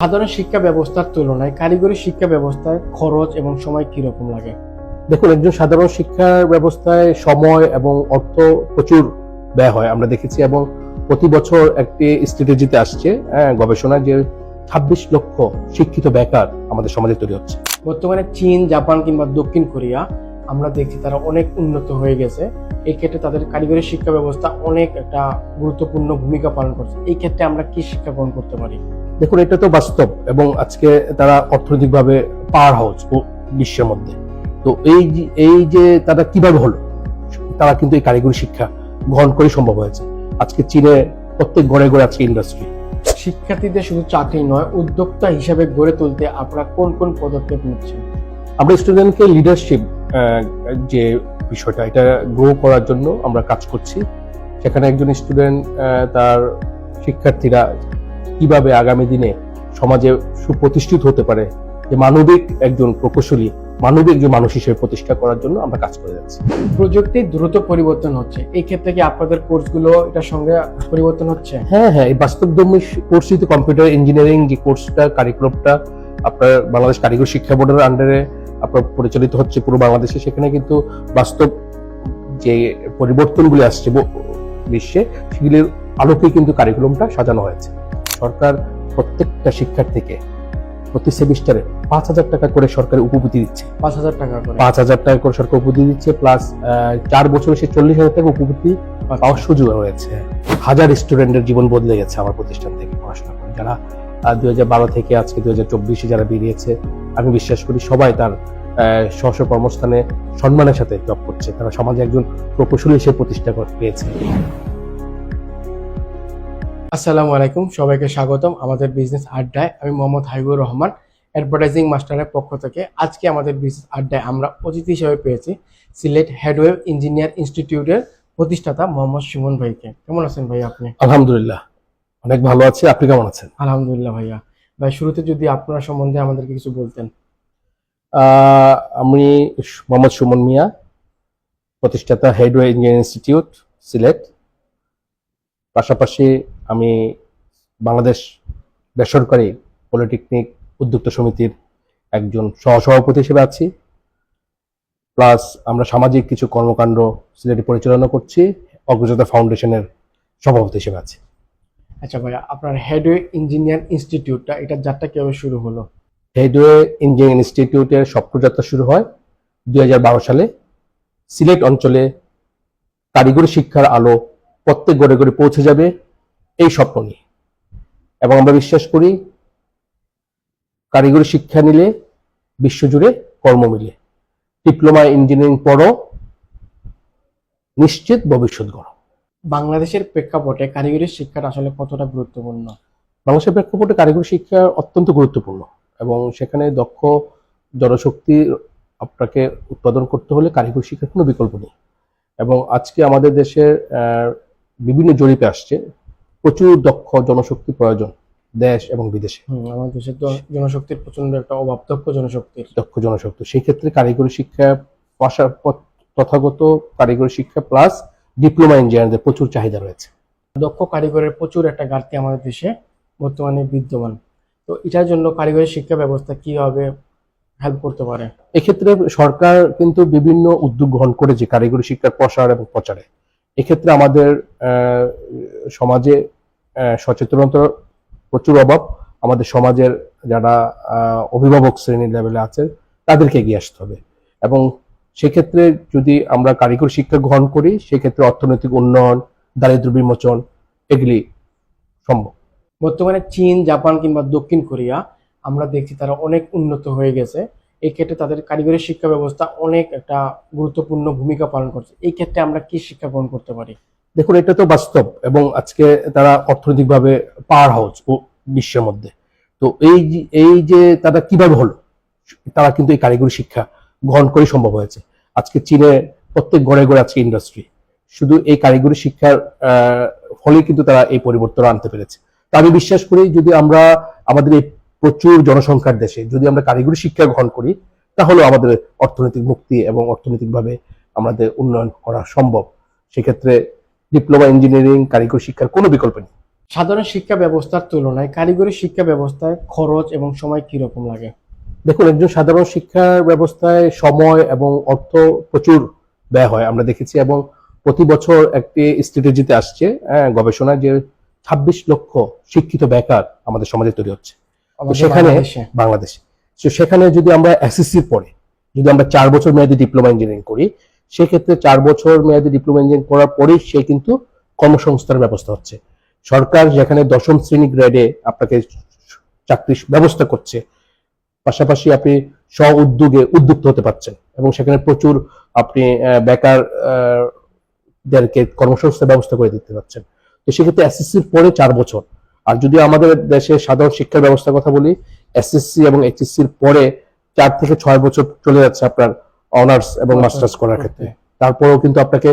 সাধারণ শিক্ষা ব্যবস্থার তুলনায় কারিগরি শিক্ষা ব্যবস্থায় খরচ এবং সময় কীরকম লাগে? দেখুন একজন সাধারণ শিক্ষা ব্যবস্থায় সময় এবং অর্থ প্রচুর ব্যয় হয়। আমরা দেখেছি এবং প্রতি বছর একটি স্ট্র্যাটেজিতে আসছে হ্যাঁ, গবেষণায় যে ছাব্বিশ লক্ষ শিক্ষিত বেকার আমাদের সমাজে তৈরি হচ্ছে। বর্তমানে চীন জাপান কিংবা দক্ষিণ কোরিয়া আমরা দেখছি তারা অনেক উন্নত হয়ে গেছে। এই ক্ষেত্রে তাদের কারিগরি শিক্ষা ব্যবস্থা অনেক একটা গুরুত্বপূর্ণ ভূমিকা পালন করছে। এই ক্ষেত্রে আমরা কি শিক্ষা গ্রহণ করতে পারি? দেখুন এটা তো বাস্তব এবং আজকে তারা অর্থনৈতিকভাবে পাওয়ার হাউস বিশ্বের মধ্যে। তো এই এই যে তারা কীভাবে হলো তারা কিন্তু এই কারিগরি শিক্ষা গ্রহণ করে সম্ভব হয়েছে। আজকে চীনে প্রত্যেক ঘরে ঘরে আজকে ইন্ডাস্ট্রি শিক্ষার্থীদের শুধু চাকরি নয় উদ্যোক্তা হিসাবে গড়ে তুলতে আপনারা কোন কোন পদক্ষেপ নিচ্ছেন? আমরা স্টুডেন্টকে লিডারশিপ যে বিষয়টা এটা গ্রো করার জন্য আমরা কাজ করছি। সেখানে একজন স্টুডেন্ট তার শিক্ষার্থীরা কীভাবে আগামী দিনে সমাজে সুপ্রতিষ্ঠিত হতে পারে যে মানবিক একজন প্রকৌশলী মানবিক একজন মানুষ হিসেবে প্রতিষ্ঠা করার জন্য আমরা কাজ করে যাচ্ছি। প্রযুক্তির দ্রুত পরিবর্তন হচ্ছে। এই ক্ষেত্রে কি আপনাদের কোর্সগুলো এটার সঙ্গে পরিবর্তন হচ্ছে? হ্যাঁ হ্যাঁ এই বাস্তবধর্মী কোর্সই তো কম্পিউটার ইঞ্জিনিয়ারিং যে কোর্সটা কারিকুলামটা আপনার বাংলাদেশ কারিগরি শিক্ষা বোর্ডের আন্ডারে আপনার পরিচালিত হচ্ছে পুরো বাংলাদেশে। সেখানে কিন্তু বাস্তব যে পরিবর্তনগুলি আসছে বিশ্বে সেগুলির আলোকে কিন্তু কারিকুলামটা সাজানো হয়েছে। সরকার প্রত্যেকটা শিক্ষার্থীকে প্রতি সেমিস্টারে পাঁচ হাজার টাকা করে সরকার উপবৃত্তি দিচ্ছে। পাঁচ হাজার টাকা করে। পাঁচ হাজার টাকা করে সরকার উপবৃত্তি দিচ্ছে প্লাস চার বছরে সে চল্লিশ হাজার টাকা উপবৃত্তি পাওয়ার সুযোগ রয়েছে হাজার স্টুডেন্টের জীবন বদলে গেছে আমার প্রতিষ্ঠান থেকে পড়াশোনা করে। যারা দুই হাজার বারো থেকে আজকে দুই হাজার চব্বিশে যারা বেরিয়েছে আমি বিশ্বাস করি সবাই তার আহ, স্ব কর্মস্থানে সম্মানের সাথে জব করছে। তারা সমাজে একজন প্রকৌশলী হিসেবে প্রতিষ্ঠা পেয়েছে। আসসালামু আলাইকুম সবাইকে স্বাগতম আমাদের বিজনেস আড্ডায়। আমি মোহাম্মদ হাইবুর রহমান অ্যাডভার্টাইজিং মাস্টারের পক্ষ থেকে আজকে আমাদের বিজনেস আড্ডায় আমরা অতিথি হিসেবে পেয়েছি সিলেট হেডওয়েভ ইঞ্জিনিয়ার ইনস্টিটিউটের প্রতিষ্ঠাতা মোহাম্মদ সুমন ভাইকে। কেমন আছেন ভাই আপনি? আলহামদুলিল্লাহ অনেক ভালো আছি। আপনি কেমন আছেন? আলহামদুলিল্লাহ ভাইয়া। ভাই শুরুতে যদি আপনার সম্বন্ধে আমাদেরকে কিছু বলতেন। আমি মোহাম্মদ সুমন মিয়া প্রতিষ্ঠাতা হেডওয়ে ইঞ্জিনিয়ারিং ইনস্টিটিউট সিলেট। পাশাপাশি আমি বাংলাদেশ বেসরকারি পলিটেকনিক উদ্যোক্তা সমিতির একজন সহসভাপতি হিসেবে আছি। প্লাস আমরা সামাজিক কিছু কর্মকাণ্ড সিলেটে পরিচালনা করছি অগ্রযাত্রা ফাউন্ডেশনের সভাপতি হিসেবে আছি। আচ্ছা ভাইয়া আপনার হেডওয়ে ইঞ্জিনিয়ার ইনস্টিটিউটটা এটা যাত্রা কীভাবে শুরু হলো? হেডওয়ে ইঞ্জিনিয়ারিং ইনস্টিটিউটের সফরযাত্রা শুরু হয় দুই হাজার বারো সালে। সিলেট অঞ্চলে কারিগরি শিক্ষার আলো প্রত্যেক ঘরে ঘরে পৌঁছে যাবে এই স্বপ্ন নিয়ে। এবং আমরা বিশ্বাস করি কারিগরি শিক্ষা নিলে বিশ্বজুড়ে কর্ম মিলে। ডিপ্লোমা ইঞ্জিনিয়ারিং পড়ো নিশ্চিত ভবিষ্যৎ গড়ো। বাংলাদেশের প্রেক্ষাপটে কারিগরি শিক্ষাটা আসলে কতটা গুরুত্বপূর্ণ? বাংলাদেশের প্রেক্ষাপটে কারিগরি শিক্ষা অত্যন্ত গুরুত্বপূর্ণ এবং সেখানে দক্ষ জনশক্তি আপনাকে উৎপাদন করতে হলে কারিগরি শিক্ষার কোনো বিকল্প নেই। এবং আজকে আমাদের দেশের বিভিন্ন জরিপে আসছে। প্রচুর দক্ষ জনশক্তি প্রয়োজন দেশ এবং বিদেশে। আমাদের দেশে তো জনশক্তির প্রচণ্ড একটা অভাব দক্ষ জনশক্তির। দক্ষ জনশক্তি। সেই ক্ষেত্রে কারিগরি শিক্ষা তথাগত কারিগরি শিক্ষা প্লাস ডিপ্লোমা ইঞ্জিনিয়ারদের প্রচুর চাহিদা রয়েছে। দক্ষ কারিগরের প্রচুর একটা ঘাটতি আমাদের দেশে বর্তমানে বিদ্যমান। তো এটার জন্য কারিগরি শিক্ষা ব্যবস্থা কীভাবে হেল্প করতে পারে? এক্ষেত্রে সরকার কিন্তু বিভিন্ন উদ্যোগ গ্রহণ করেছে কারিগরি শিক্ষার প্রসার এবং প্রচারে। এক্ষেত্রে আমাদের সমাজে সচেতনতার প্রচুর অভাব। আমাদের সমাজের যারা অভিভাবক শ্রেণির লেভেলে আছে তাদেরকে এগিয়ে আসতে হবে। এবং সেক্ষেত্রে যদি আমরা কারিগরি শিক্ষা গ্রহণ করি, সেক্ষেত্রে অর্থনৈতিক উন্নয়ন, দারিদ্র বিমোচন, এগুলি সম্ভব। বর্তমানে চীন, জাপান কিংবা দক্ষিণ কোরিয়া, আমরা দেখছি তারা অনেক উন্নত হয়ে গেছে। এই ক্ষেত্রে তাদের কারিগরি শিক্ষা ব্যবস্থা অনেক একটা গুরুত্বপূর্ণ ভূমিকা পালন করছে। এই ক্ষেত্রে আমরা কি শিক্ষা গ্রহণ করতে পারি? দেখুন, এটা তো বাস্তব এবং আজকে তারা অর্থনৈতিকভাবে পাওয়ার হাউস বিশ্বের মধ্যে। তো এই এই যে তারা কীভাবে হলো, তারা কিন্তু এই কারিগরি শিক্ষা গ্রহণ করে সম্ভব হয়েছে। আজকে চীনে প্রত্যেক ঘরে ঘরে আজকে ইন্ডাস্ট্রি শুধু এই কারিগরি শিক্ষার ফলে কিন্তু তারা এই পরিবর্তন আনতে পেরেছে। তো আমি বিশ্বাস করি যদি আমরা আমাদের এই প্রচুর জনসংখ্যার দেশে। যদি আমরা কারিগরি শিক্ষা গ্রহণ করি তাহলে আমাদের অর্থনৈতিক মুক্তি এবং অর্থনৈতিকভাবে আমাদের উন্নয়ন করা সম্ভব। সেক্ষেত্রে ডিপ্লোমা ইঞ্জিনিয়ারিং কারিগরি শিক্ষার কোনো বিকল্প নেই। সাধারণ শিক্ষা ব্যবস্থার তুলনায় কারিগরি শিক্ষা ব্যবস্থায় খরচ এবং সময় কীরকম লাগে? দেখুন একজন সাধারণ শিক্ষার ব্যবস্থায় সময় এবং অর্থ প্রচুর ব্যয় হয় আমরা দেখেছি। এবং প্রতি বছর একটি স্ট্র্যাটেজিতে আসছে হ্যাঁ, গবেষণায় যে ছাব্বিশ লক্ষ শিক্ষিত বেকার আমাদের সমাজে তৈরি হচ্ছে। সেখানে বাংলাদেশে? তো সেখানে যদি আমরা এসএসসির পরে যদি আমরা চার বছর মেয়াদী ডিপ্লোমা ইঞ্জিনিয়ারিং করি সেক্ষেত্রে চার বছর মেয়াদী ডিপ্লোমা ইঞ্জিনিয়ারিং করার পরেই সে কিন্তু কর্মসংস্থানের ব্যবস্থা হচ্ছে। সরকার যেখানে দশম শ্রেণি গ্রেডে আপনাকে চাকরির ব্যবস্থা করছে পাশাপাশি আপনি স্ব উদ্যোগে উদ্যুক্ত হতে পারছেন এবং সেখানে প্রচুর আপনি বেকার দেরকে কর্মসংস্থার ব্যবস্থা করে দিতে পারছেন। তো সেক্ষেত্রে এসএসসির পরে চার বছর। আর যদি আমাদের দেশে সাধারণ শিক্ষার ব্যবস্থার কথা বলি এসএসসি এবং এইচএসসির পরে চার থেকে ছয় বছর চলে যাচ্ছে আপনার অনার্স এবং মাস্টার্স করার ক্ষেত্রে। তারপরেও কিন্তু আপনাকে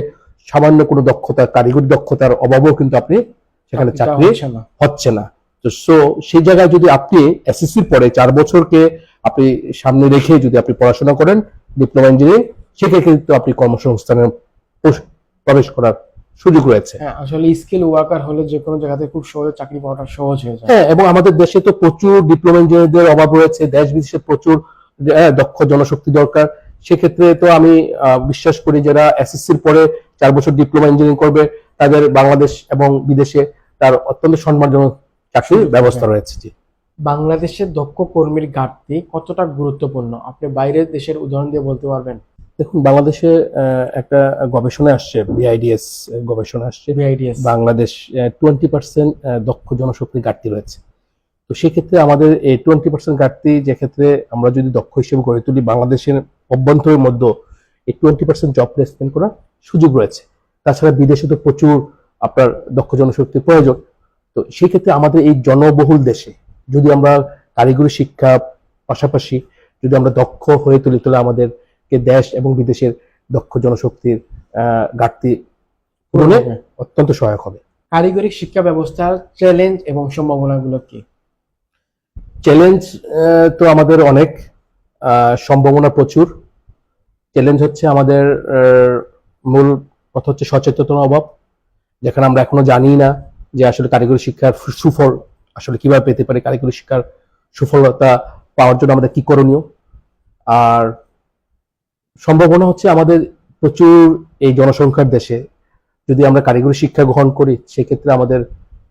সামান্য কোনো দক্ষতা কারিগরি দক্ষতার অভাবও কিন্তু আপনি সেখানে চাকরি হচ্ছে না। তো সো সেই জায়গায় যদি আপনি এসএসসির পরে চার বছরকে আপনি সামনে রেখে যদি আপনি পড়াশোনা করেন ডিপ্লোমা ইঞ্জিনিয়ারিং সেক্ষেত্রে কিন্তু আপনি কর্মসংস্থানে প্রবেশ করার সুযোগ রয়েছে। হ্যাঁ আসলে স্কিল ওয়ার্কার হলে যে কোনো জায়গাতে খুব সহজে চাকরি পাওয়াটা সহজ হয়ে যায়। হ্যাঁ এবং আমাদের দেশে তো প্রচুর ডিপ্লোমা ইঞ্জিনিয়ারদের অভাব রয়েছে দেশ বিদেশে প্রচুর দক্ষ জনশক্তি দরকার। সেক্ষেত্রে তো আমি বিশ্বাস করি যারা এসএসসির পরে চার বছর ডিপ্লোমা ইঞ্জিনিয়ারিং করবে তাদের বাংলাদেশ এবং বিদেশে তার অত্যন্ত সম্মানজনক চাকরির ব্যবস্থা রয়েছে জি। বাংলাদেশের দক্ষ কর্মীর ঘাটতি কতটা গুরুত্বপূর্ণ? আপনি বাইরের দেশের উদাহরণ দিয়ে বলতে পারবেন? দেখুন বাংলাদেশে একটা গবেষণা আসছে বিআইডিএস গবেষণা আসছে। বিআইডিএস বাংলাদেশ টোয়েন্টি পার্সেন্ট দক্ষ জনশক্তির ঘাটতি রয়েছে। তো সেক্ষেত্রে আমাদের এই টোয়েন্টি পার্সেন্ট ঘাটতি যে ক্ষেত্রে আমরা যদি দক্ষ হিসেবে গড়ে তুলি বাংলাদেশের অভ্যন্তরের মধ্যে এই টোয়েন্টি পার্সেন্ট জব প্লেসমেন্ট করার সুযোগ রয়েছে। তাছাড়া বিদেশে তো প্রচুর আপনার দক্ষ জনশক্তির প্রয়োজন। তো সেই ক্ষেত্রে আমাদের এই জনবহুল দেশে যদি আমরা কারিগরি শিক্ষা পাশাপাশি যদি আমরা দক্ষ হয়ে তুলি তাহলে আমাদেরকে দেশ এবং বিদেশের দক্ষ জনশক্তির ঘাটতি পূরণে অত্যন্ত সহায়ক হবে। কারিগরি শিক্ষা ব্যবস্থার চ্যালেঞ্জ এবং সম্ভাবনাগুলো কি? চ্যালেঞ্জ তো আমাদের অনেক সম্ভাবনা প্রচুর। চ্যালেঞ্জ হচ্ছে আমাদের মূল কথা হচ্ছে সচেতনতার অভাব যেখানে আমরা এখনও জানি না যে আসলে কারিগরি শিক্ষার সুফল আসলে কীভাবে পেতে পারি কারিগরি শিক্ষার সুফলতা পাওয়ার জন্য আমাদের কি করণীয়। আর সম্ভাবনা হচ্ছে আমাদের প্রচুর এই জনসংখ্যার দেশে। যদি আমরা কারিগরি শিক্ষা গ্রহণ করি, সেক্ষেত্রে আমাদের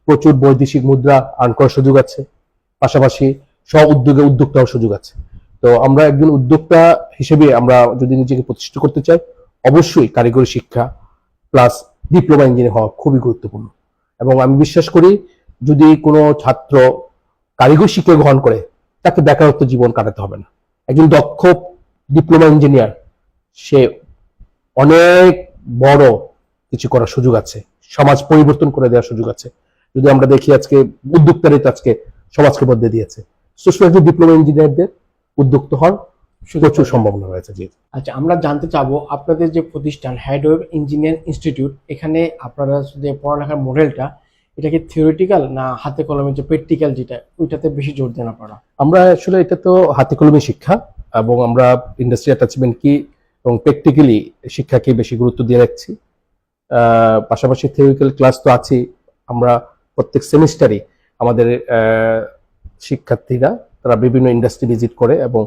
প্রচুর বৈদেশিক মুদ্রা আর্ন করার সুযোগ আছে। পাশাপাশি স্ব উদ্যোগে উদ্যোক্তা সুযোগ আছে। তো আমরা একজন উদ্যোক্তা হিসেবে আমরা যদি নিজেকে প্রতিষ্ঠিত করতে চাই, অবশ্যই কারিগরি শিক্ষা প্লাস ডিপ্লোমা ইঞ্জিনিয়ার হওয়া খুবই গুরুত্বপূর্ণ। এবং আমি বিশ্বাস করি, যদি কোনো ছাত্র কারিগরি শিক্ষা গ্রহণ করে, তাকে বেকারত্ব জীবন কাটাতে হবে না। একজন দক্ষ ডিপ্লোমা ইঞ্জিনিয়ার সে অনেক বড় কিছু করার সুযোগ আছে। সমাজ পরিবর্তন করে দেওয়ার সুযোগ আছে। যদি আমরা দেখি আজকে উদ্যোক্তারাই তো আজকে সমাজকে বদলে দিয়েছে। সুস্থ ডিপ্লোমা ইঞ্জিনিয়ারদের উদ্যুক্ত হওয়ার প্রচুর সম্ভাবনা রয়েছে জি। আচ্ছা আমরা জানতে চাবো আপনাদের যে প্রতিষ্ঠান হেডওয়েব ইঞ্জিনিয়ার ইনস্টিটিউট এখানে আপনারা যে পড়ালেখার মডেলটা এটা কি থিওরিটিক্যাল না হাতে কলমে যে প্র্যাকটিক্যাল যেটা ওইটাতে বেশি জোর দেন আপনারা? আমরা আসলে এটা তো হাতে কলমে শিক্ষা এবং আমরা ইন্ডাস্ট্রি অ্যাটাচমেন্ট কি এবং প্র্যাকটিক্যালি শিক্ষাকে বেশি গুরুত্ব দিয়ে রাখছি। পাশাপাশি থিওরিক্যাল ক্লাস তো আছেই। আমরা প্রত্যেক সেমিস্টারই আমাদের শিক্ষার্থীরা তারা বিভিন্ন ইন্ডাস্ট্রি ভিজিট করে এবং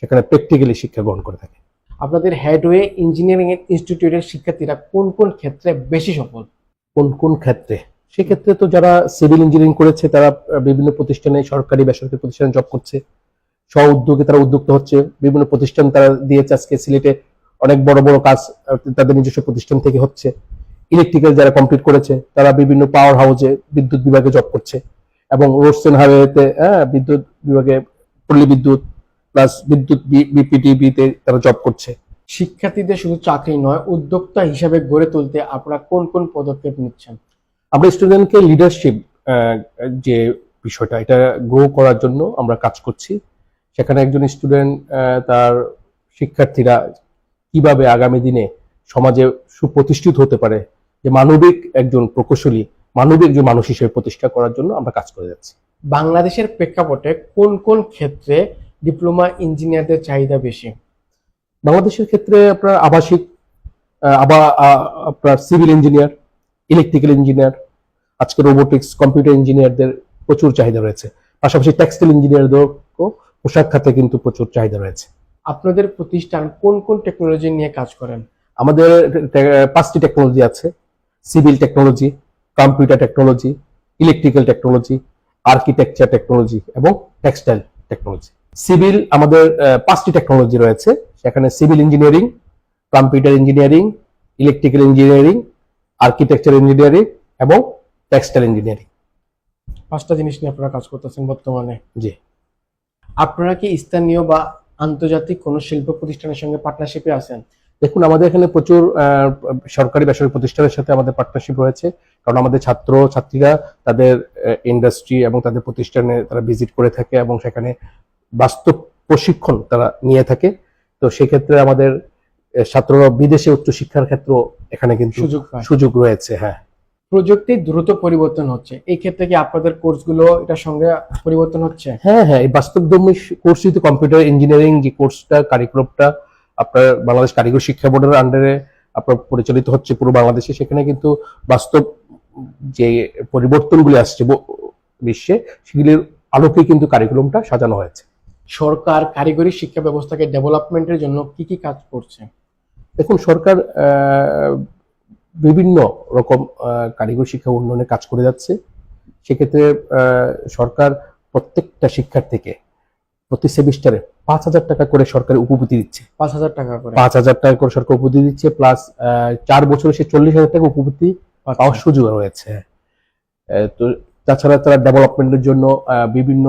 সেখানে প্র্যাকটিক্যালি শিক্ষা গ্রহণ করে থাকে। আপনাদের হেডওয়ে ইঞ্জিনিয়ারিং ইনস্টিটিউটের শিক্ষার্থীরা কোন কোন ক্ষেত্রে বেশি সফল? কোন কোন ক্ষেত্রে? সেক্ষেত্রে তো যারা সিভিল ইঞ্জিনিয়ারিং করেছে তারা বিভিন্ন প্রতিষ্ঠানে সরকারি বেসরকারি প্রতিষ্ঠানে জব করছে। স্ব উদ্যোগে তারা উদ্যোক্ত হচ্ছে। বিভিন্ন প্রতিষ্ঠান তারা দিয়েছে আজকে সিলেটে। অনেক বড় বড় কাজ তাদের নিজস্ব প্রতিষ্ঠান থেকে হচ্ছে। ইলেকট্রিক্যাল যারা কমপ্লিট করেছে তারা বিভিন্ন পাওয়ার হাউসে বিদ্যুৎ বিভাগে জব করছে। এবং রোডস এন্ড হাইওয়েতে হ্যাঁ বিদ্যুৎ বিভাগে পল্লী বিদ্যুৎ প্লাস বিদ্যুৎ বিপিটিভিতে তারা জব করছে। শিক্ষার্থীদের শুধু চাকরি নয় উদ্যোক্তা হিসাবে গড়ে তুলতে আপনারা কোন কোন পদক্ষেপ নিচ্ছেন? আমরা স্টুডেন্টকে লিডারশিপ যে বিষয়টা এটা গ্রো করার জন্য আমরা কাজ করছি। সেখানে একজন স্টুডেন্ট তার শিক্ষার্থীরা কীভাবে আগামী দিনে সমাজে সুপ্রতিষ্ঠিত হতে পারে যে মানবিক একজন প্রকৌশলী মানবিক একজন মানুষ হিসেবে প্রতিষ্ঠা করার জন্য আমরা কাজ করে যাচ্ছি। বাংলাদেশের প্রেক্ষাপটে কোন কোন ক্ষেত্রে ডিপ্লোমা ইঞ্জিনিয়ারদের চাহিদা বেশি? বাংলাদেশের ক্ষেত্রে আপনার আবাসিক আবার আপনার সিভিল ইঞ্জিনিয়ার ইলেকট্রিক্যাল ইঞ্জিনিয়ার আজকে রোবোটিক্স কম্পিউটার ইঞ্জিনিয়ারদের প্রচুর চাহিদা রয়েছে। পাশাপাশি টেক্সটাইল ইঞ্জিনিয়ারদেরও পোশাক খাতে কিন্তু প্রচুর চাহিদা রয়েছে। আপনাদের প্রতিষ্ঠান কোন কোন টেকনোলজি নিয়ে কাজ করেন? আমাদের পাঁচটি টেকনোলজি আছে। Civil technology computer technology electrical technology architecture technology এবং টেক্সটাইল টেকনোলজি সিভিল আমাদের পাঁচটি টেকনোলজি রয়েছে। সেখানে civil engineering computer engineering electrical engineering architecture engineering এবং টেক্সটাইল ইঞ্জিনিয়ারিং পাঁচটা জিনিস নিয়ে আপনারা কাজ করতেছেন বর্তমানে। জি। আপনারা কি স্থানীয় বা আন্তর্জাতিক কোনো শিল্প প্রতিষ্ঠানের সঙ্গে পার্টনারশিপে আছেন। দেখুন আমাদের এখানে প্রচুর সরকারি বেসরকারি প্রতিষ্ঠানের সাথে আমাদের পার্টনারশিপ রয়েছে। কারণ আমাদের ছাত্র ছাত্রীরা তাদের ইন্ডাস্ট্রি এবং তাদের প্রতিষ্ঠানে তারা ভিজিট করে থাকে এবং সেখানে বাস্তব প্রশিক্ষণ তারা নিয়ে থাকে। তো সেক্ষেত্রে আমাদের ছাত্ররা বিদেশে উচ্চশিক্ষার ক্ষেত্র এখানে কিন্তু সুযোগ সুযোগ রয়েছে হ্যাঁ। প্রযুক্তির দ্রুত পরিবর্তন হচ্ছে। এই ক্ষেত্রে কি আপনাদের কোর্সগুলো এটার সঙ্গে পরিবর্তন হচ্ছে? হ্যাঁ হ্যাঁ এই বাস্তবধর্মী কোর্স যদি কম্পিউটার ইঞ্জিনিয়ারিং যে কোর্সটা কারিকুলামটা আপনার বাংলাদেশ কারিগরি শিক্ষা বোর্ডের আন্ডারে আপনার পরিচালিত হচ্ছে পুরো বাংলাদেশে। সেখানে কিন্তু বাস্তব যে পরিবর্তনগুলি আসছে বিশ্বে সেগুলির আলোকে কিন্তু কারিকুলামটা সাজানো হয়েছে। সরকার কারিগরি শিক্ষা ব্যবস্থাকে ডেভেলপমেন্টের জন্য কি কি কাজ করছে? দেখুন সরকার আহ, বিভিন্ন রকম কারিগরি শিক্ষা উন্নয়নে কাজ করে যাচ্ছে। সেক্ষেত্রে সরকার প্রত্যেকটা শিক্ষার্থীকে প্রতি সেমিস্টারে পাঁচ হাজার টাকা করে সরকারি উপবৃত্তি দিচ্ছে। পাঁচ হাজার টাকা করে? পাঁচ হাজার টাকা করে সরকার উপবৃত্তি দিচ্ছে প্লাস চার বছরে সে চল্লিশ হাজার টাকা উপবৃত্তি পাচ্ছে। পাওয়ার সুযোগ রয়েছে। তো তাছাড়া তারা ডেভেলপমেন্টের জন্য বিভিন্ন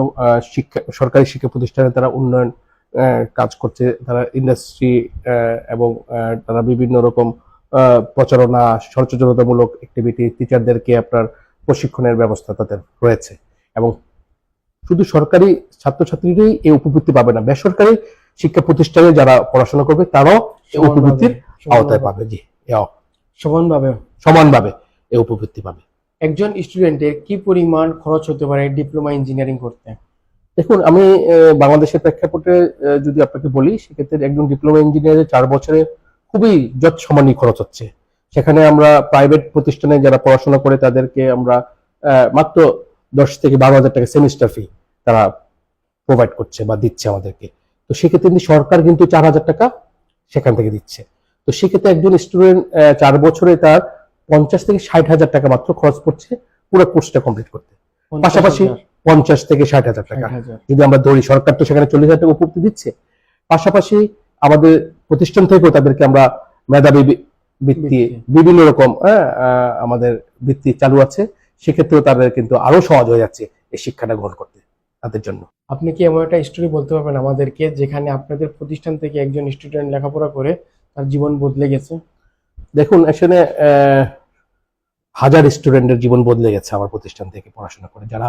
শিক্ষা সরকারি শিক্ষা প্রতিষ্ঠানে তারা উন্নয়ন কাজ করছে। তারা ইন্ডাস্ট্রি এবং তারা বিভিন্ন রকম প্রচারণা সচেতনতামূলক অ্যাক্টিভিটি টিচারদেরকে আপনার প্রশিক্ষণের ব্যবস্থা তাদের রয়েছে। এবং শুধু সরকারি ছাত্রছাত্রীরাই এই উপবৃত্তি পাবে না বেসরকারি শিক্ষা প্রতিষ্ঠানে যারা পড়াশোনা করবে তারাও এই উপবৃত্তির আওতায় পাবে। জি সমানভাবে। সমানভাবে এই উপবৃত্তি পাবে। একজন স্টুডেন্টের কি পরিমাণ খরচ হতে পারে ডিপ্লোমা ইঞ্জিনিয়ারিং করতে? দেখুন আমি বাংলাদেশের প্রেক্ষাপটে যদি আপনাকে বলি সেক্ষেত্রে একজন ডিপ্লোমা ইঞ্জিনিয়ারের চার বছরে খুবই যত সমানই খরচ হচ্ছে। সেখানে আমরা প্রাইভেট প্রতিষ্ঠানে যারা পড়াশোনা করে তাদেরকে আমরা মাত্র দশ থেকে বারো হাজার টাকা সেমিস্টার ফি তারা প্রোভাইড করছে বা দিচ্ছে আমাদেরকে। তো সেক্ষেত্রে কিন্তু সরকার কিন্তু চার হাজার টাকা সেখান থেকে দিচ্ছে। তো সেক্ষেত্রে একজন স্টুডেন্ট চার বছরে তার পঞ্চাশ থেকে ষাট হাজার টাকা মাত্র খরচ পড়ছে পুরো কোর্সটা কমপ্লিট করতে। পাশাপাশি পঞ্চাশ থেকে ষাট হাজার টাকা। যদি আমরা ধরি সরকার তো সেখানে চল্লিশ হাজার টাকা উপবৃত্তি দিচ্ছে। পাশাপাশি আমাদের প্রতিষ্ঠান থেকেও তাদেরকে আমরা মেধাবী বৃত্তি। বিভিন্ন রকম হ্যাঁ, আমাদের বৃত্তি চালু আছে। সেক্ষেত্রেও তাদের কিন্তু আরও সহজ হয়ে যাচ্ছে এই শিক্ষাটা গ্রহণ করতে তাদের জন্য। আপনি কি এমন একটা স্টোরি বলতে পারবেন আমাদেরকে যেখানে আপনাদের প্রতিষ্ঠান থেকে একজন স্টুডেন্ট লেখাপড়া করে তার জীবন বদলে গেছে? দেখুন আহ, হাজার স্টুডেন্টের জীবন বদলে গেছে আমার প্রতিষ্ঠান থেকে পড়াশোনা করে। যারা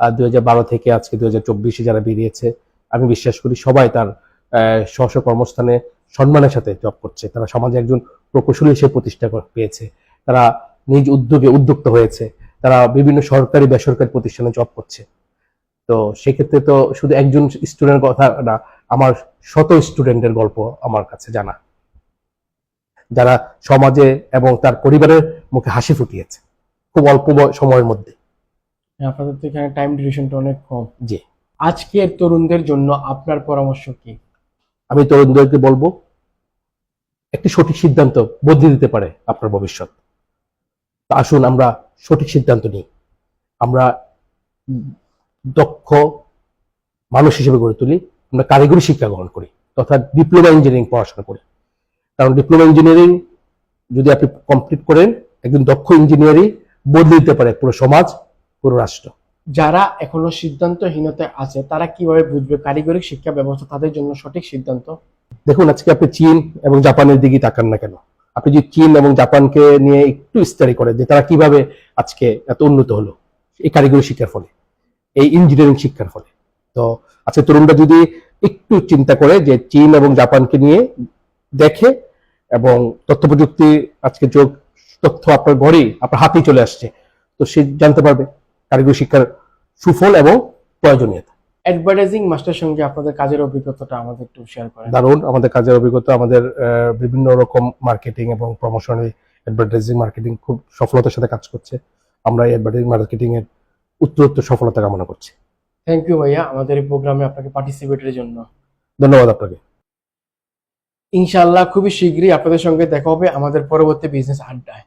দুই হাজার বারো থেকে আজকে দুই হাজার চব্বিশে যারা বেরিয়েছে আমি বিশ্বাস করি সবাই তার স্ব কর্মস্থানে সম্মানের সাথে জব করছে। তারা সমাজে একজন প্রকৌশলী হিসেবে প্রতিষ্ঠা পেয়েছে। তারা নিজ উদ্যোগে উদ্যোক্ত হয়েছে। তারা বিভিন্ন সরকারি বেসরকারি প্রতিষ্ঠানে জব করছে। তো সেক্ষেত্রে তো শুধু একজন স্টুডেন্ট কথা না আমার শত স্টুডেন্টের গল্প আমার কাছে জানা। যারা সমাজে এবং তার পরিবারের মুখে হাসি ফুটিয়েছে খুব অল্প সময়ের মধ্যে। আপনাদের তো এখানে টাইম ডিউরেশনটা অনেক কম। জি। আজকের তরুণদের জন্য আপনার পরামর্শ কি? আমি তরুণদেরকে বলব, একটি সঠিক সিদ্ধান্ত বদলে দিতে পারে আপনার ভবিষ্যৎ। তো আসুন আমরা সঠিক সিদ্ধান্ত নিই। আমরা দক্ষ মানুষ হিসেবে গড়ে তুলি, আমরা কারিগরি শিক্ষা গ্রহণ করি, তথা ডিপ্লোমা ইঞ্জিনিয়ারিং পড়াশোনা করি। কারণ ডিপ্লোমা ইঞ্জিনিয়ারিং যদি আপনি কমপ্লিট করেন, একজন দক্ষ ইঞ্জিনিয়ারিং বদলে দিতে পারে পুরো সমাজ, পুরো রাষ্ট্র। যারা এখনও সিদ্ধান্তহীনতায় আছে, তারা কীভাবে বুঝবে কারিগরি শিক্ষা ব্যবস্থা তাদের জন্য সঠিক সিদ্ধান্ত? দেখুন, আজকে আপনি চীন এবং জাপানের দিকে তাকান না কেন? আপনি যদি চীন এবং জাপানকে নিয়ে একটু স্টাডি করেন যে তারা কীভাবে আজকে এত উন্নত হলো এই কারিগরি শিক্ষার ফলে, এই ইঞ্জিনিয়ারিং শিক্ষার ফলে। তো আজকে তরুণরা যদি একটু চিন্তা করে যে চীন এবং জাপানকে নিয়ে দেখে এবং তথ্য প্রযুক্তি আজকে যোগ, তথ্য আপনার ঘরেই, আপনার হাতেই চলে আসছে, তো সে জানতে পারবে। কারিগরি শিক্ষার সুফল এবং প্রয়োজনীয়তা। অ্যাডভার্টাইজিং মাস্টার সঙ্গে আপনাদের কাজের অভিজ্ঞতাটা আমাদের একটু শেয়ার করেন। দারুণ আমাদের কাজের অভিজ্ঞতা আমাদের বিভিন্ন রকম মার্কেটিং এবং প্রমোশনাল অ্যাডভার্টাইজিং মার্কেটিং খুব সফলতার সাথে কাজ করছে। আমরা অ্যাডভার্টাইজিং মার্কেটিং এর উত্তরোত্তর সফলতা কামনা করছি। থ্যাংক ইউ ভাইয়া আমাদের এই প্রোগ্রামে আপনাকে পার্টিসিপেটের জন্য। ধন্যবাদ আপনাকে। ইনশাআল্লাহ খুবই শীঘ্রই আপনাদের সঙ্গে দেখা হবে আমাদের পরবর্তী বিজনেস আড্ডায়।